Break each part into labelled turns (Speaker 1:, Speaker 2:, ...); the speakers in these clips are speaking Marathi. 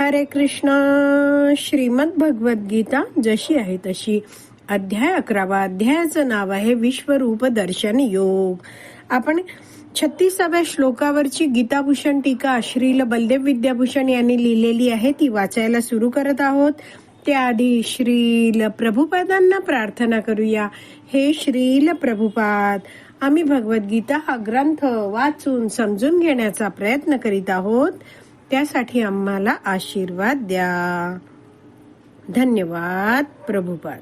Speaker 1: हरे कृष्ण. श्रीमद भगवद्गीता जशी आहे तशी. अध्याय अकरावा. अध्यायाचं नाव आहे विश्वरूप दर्शन योग. आपण छत्तीसाव्या श्लोकावरची गीताभूषण टीका श्रील बलदेव विद्याभूषण यांनी लिहिलेली आहे. ती वाचायला सुरू करत आहोत. त्याआधी श्रील प्रभुपादांना प्रार्थना करूया. हे श्रील प्रभुपाद आम्ही भगवद्गीता हा ग्रंथ वाचून समजून घेण्याचा प्रयत्न करीत आहोत. त्यासाठी आम्हाला आशीर्वाद द्या. धन्यवाद प्रभुपाद.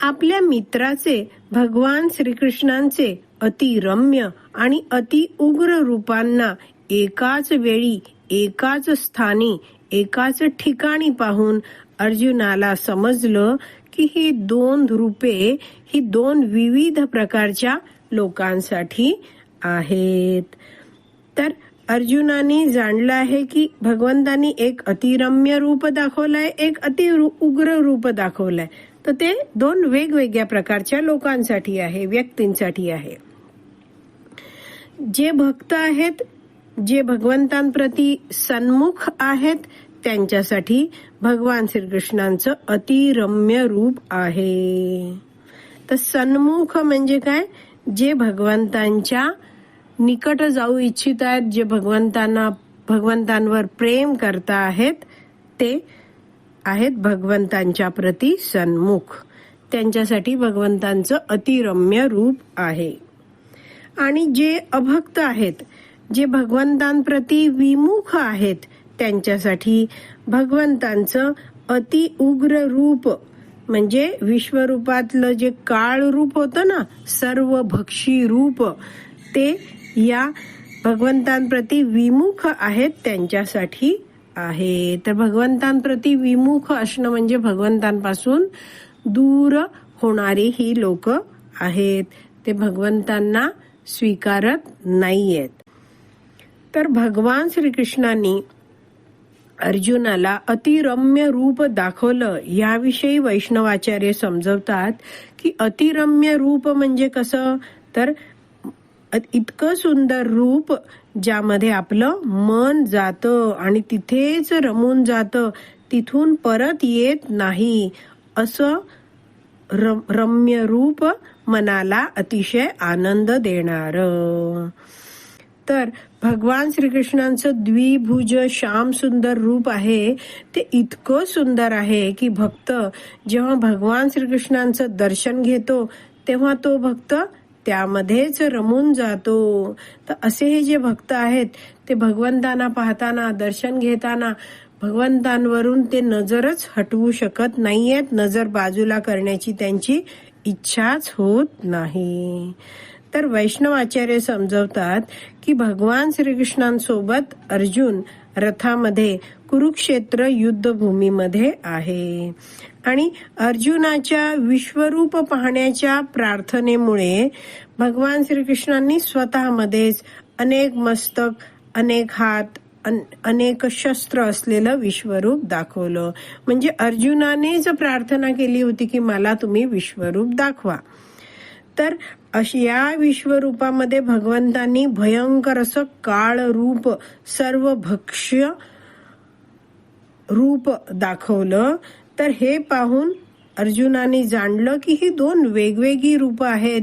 Speaker 1: आपल्या मित्राचे भगवान श्रीकृष्णांचे अति रम्य आणि अति उग्र रूपांना एकाच वेळी एकाच स्थानी एकाच ठिकाणी पाहून अर्जुनाला समजलं की ही दोन रूपे ही दोन विविध प्रकारच्या लोकांसाठी आहेत. तर अर्जुनानी जाणलं आहे की भगवंतानी एक अतिरम्य रूप दाखवलंय एक अति उग्र रूप दाखवलंय. तर ते दोन वेगवेगळ्या प्रकारच्या लोकांसाठी आहे व्यक्तींसाठी आहे. जे भक्त आहेत जे भगवंतांप्रती सन्मुख आहेत त्यांच्यासाठी भगवान श्रीकृष्णांचं अतिरम्य रूप आहे. तर सन्मुख म्हणजे काय? जे भगवंतांच्या निकट जाऊ इच्छित आहेत जे भगवंतांना भगवंतांवर प्रेम करता आहेत ते आहेत भगवंतांच्या प्रती सन्मुख. त्यांच्यासाठी भगवंतांचं अतिरम्य रूप आहे. आणि जे अभक्त आहेत जे भगवंतांप्रती विमुख आहेत त्यांच्यासाठी भगवंतांचं अति उग्र रूप म्हणजे विश्वरूपातलं जे काळ रूप होतं ना सर्व भक्षी रूप ते या भगवंतांप्रती विमुख आहेत त्यांच्यासाठी आहे. तर भगवंतांप्रती विमुख असणं म्हणजे भगवंतांपासून दूर होणारी ही लोक आहेत. ते भगवंतांना स्वीकारत नाहीयेत. तर भगवान श्रीकृष्णांनी अर्जुनाला अतिरम्य रूप दाखवलं. याविषयी वैष्णवाचार्य समजवतात की अतिरम्य रूप म्हणजे कसं? तर इतकं सुंदर रूप ज्यामध्ये आपलं मन जातं आणि तिथेच रमून जातं तिथून परत येत नाही असं रम्य रूप मनाला अतिशय आनंद देणार. तर भगवान श्रीकृष्णांचं द्विभुज श्याम सुंदर रूप आहे ते इतकं सुंदर आहे की भक्त जेव्हा भगवान श्रीकृष्णांचं दर्शन घेतो तेव्हा तो भक्त त्यामध्येच रमून जातो तर असे हे जे भक्त आहेत ते भगवंतांना पाहताना दर्शन घेताना भगवंतांवरून ते नजरच हटवू शकत नाहीयेत नजर बाजूला करण्याची त्यांची इच्छाच होत नाही. तर वैष्णवाचार्य समजवतात की भगवान श्रीकृष्णांसोबत अर्जुन रथामध्ये कुरुक्षेत्र युद्धभूमीमध्ये आहे. आणि अर्जुनाच्या विश्वरूप पाहण्याच्या प्रार्थनेमुळे भगवान श्रीकृष्णांनी स्वतःमध्येच अनेक मस्तक अनेक हात अनेक शस्त्र असलेलं विश्वरूप दाखवलं. म्हणजे अर्जुनानेच प्रार्थना केली होती की मला तुम्ही विश्वरूप दाखवा. तर अशी या विश्वरूपामध्ये भगवंतांनी भयंकर असं काळ रूप सर्व भक्ष्य रूप दाखवलं तर हे पाहून अर्जुनाने जाणलं की ही दोन वेगवेगळी रूप आहेत.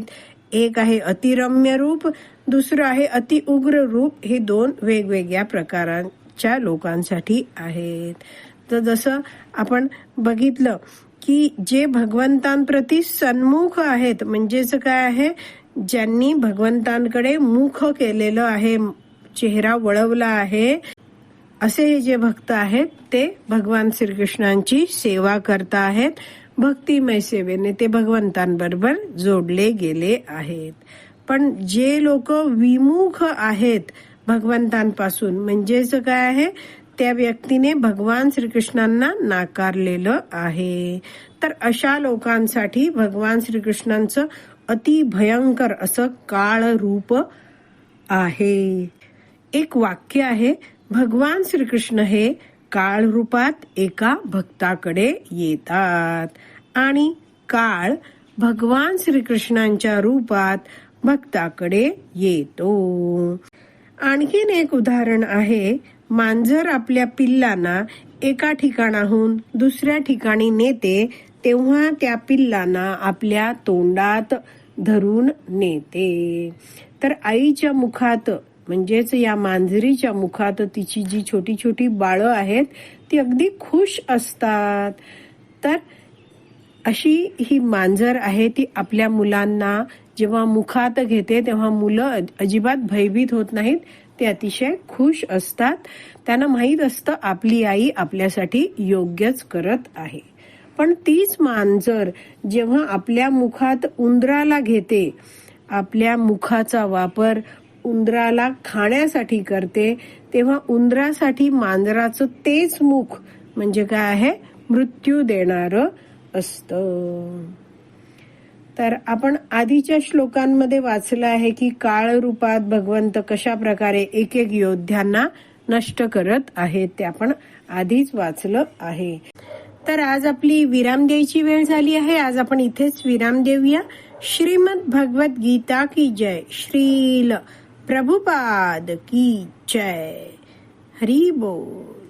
Speaker 1: एक आहे अतिरम्य रूप दुसरं आहे अति उग्र रूप. हे दोन वेगवेगळ्या प्रकारांच्या लोकांसाठी आहेत. तर जसं आपण बघितलं की जे भगवंतांप्रती सन्मुख आहेत म्हणजेच काय आहे? ज्यांनी भगवंतांकडे मुख केलेलं आहे चेहरा वळवला आहे असे हे जे भक्त आहेत ते भगवान श्रीकृष्णांची सेवा करता आहेत. भक्तिमय सेवेने ते भगवंतांबरोबर जोडले गेले आहेत. पण जे लोक विमुख आहेत भगवंतांपासून म्हणजेच काय आहे? त्या व्यक्तीने भगवान श्रीकृष्णांना नाकारलेलं आहे. तर अशा लोकांसाठी भगवान श्रीकृष्णांचं अति भयंकर असं काळ रूप आहे. एक वाक्य आहे भगवान श्रीकृष्ण हे काळ रूपात एका भक्ताकडे येतात. आणि काळ भगवान श्रीकृष्णांच्या रूपात भक्ताकडे येतो. आणखीन एक उदाहरण आहे मांजर आपल्या पिल्लांना एका ठिकाणाहून दुसऱ्या ठिकाणी नेते तेव्हा त्या पिल्लांना आपल्या तोंडात धरून नेते. तर आईच्या मुखात म्हणजेच या मांजरीच्या मुखात तिची जी छोटी छोटी बाळं आहेत ती अगदी खुश असतात. तर अशी ही मांजर आहे ती आपल्या मुलांना जेव्हा मुखात घेते तेव्हा मुलं अजिबात भयभीत होत नाहीत. ते अतिशय खुश असतात. त्यांना माहीत असतं आपली आई आपल्यासाठी योग्यच करत आहे. पण तीच मांजर जेव्हा आपल्या मुखात उंदराला घेते आपल्या मुखाचा वापर उंदराला खाण्यासाठी करते तेव्हा उंदरासाठी मांजराचं तेच मुख म्हणजे काय आहे? मृत्यू देणार असतं. तर आपण आधीच्या श्लोकांमध्ये वाचलं आहे की काळ रूपात भगवंत कशा प्रकारे एक एक योद्ध्यांना नष्ट करत आहेत ते आपण आधीच वाचलं आहे. तर आज आपली विराम द्यायची वेळ झाली आहे. आज आपण इथेच विराम देऊया. श्रीमद भगवत गीता की जय? श्रील प्रभुपाद की जय हरी बोल